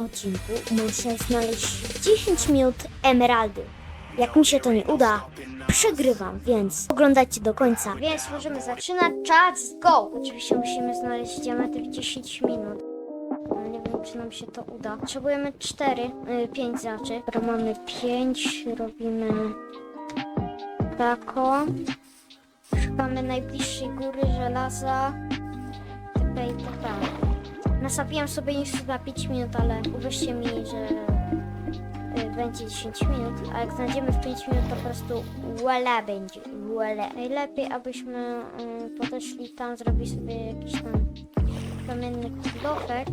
odcinku muszę znaleźć 10 minut emeraldy. Jak mi się to nie uda, przegrywam, więc oglądajcie do końca. Więc możemy zaczynać. Czas, go! Oczywiście musimy znaleźć diamenty w 10 minut. No, Nie wiem, czy nam się to uda. Potrzebujemy 4, 5 znaczy. Dobra, mamy 5, robimy tako. Szukamy najbliższej góry żelaza. TP i TP. Nasapiłem sobie jeszcze na 5 minut, ale uwierzcie mi, że y, będzie 10 minut, a jak znajdziemy w 5 minut, to po prostu wala będzie. Wala. Najlepiej, abyśmy y, podeszli tam, zrobili sobie jakiś tam kamienny kilofek.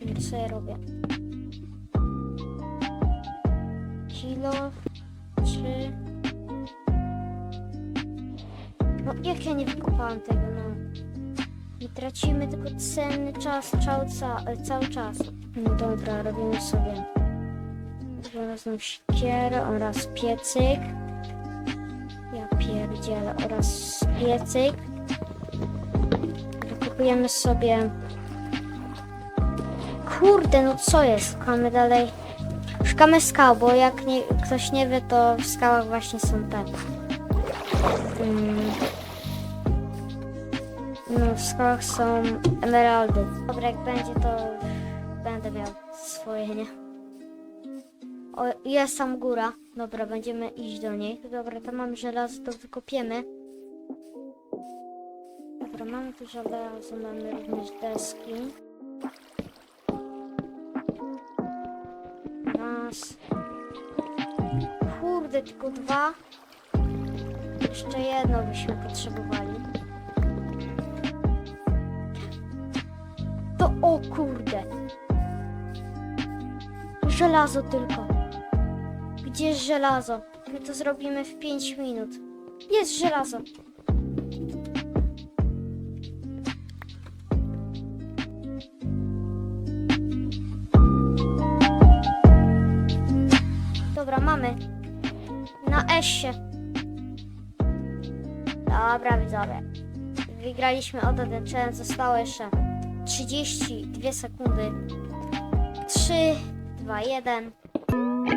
I co ja robię? Kilo, 3. No jak ja nie wykopałam tego, no. Nie tracimy tylko cenny czas cały, ca, cały czas. No dobra, robimy sobie żelazną siekierę oraz piecyk. Ja pierdzielę oraz piecyk. Wykupujemy sobie... Kurde, no co jest? Szukamy dalej. Szukamy skał, bo jak nie, ktoś nie wie, to w skałach właśnie są te. Mm. No, w skałach są emeraldy. Dobra, jak będzie, to będę miał swoje, nie? O, jest tam góra. Dobra, będziemy iść do niej. Dobra, tam mam żelazo, to wykopiemy. Dobra, mamy tu żelazo, mamy również deski. Raz. Kurde, tylko dwa. Jeszcze jedno byśmy potrzebowali. O kurde. Żelazo tylko. Gdzie jest żelazo? My to zrobimy w 5 minut. Jest żelazo. Dobra, mamy. Na S-ie. Dobra, widzowie. Wygraliśmy o ten challenge. Zostało jeszcze 32 sekundy. 3, 2, 1.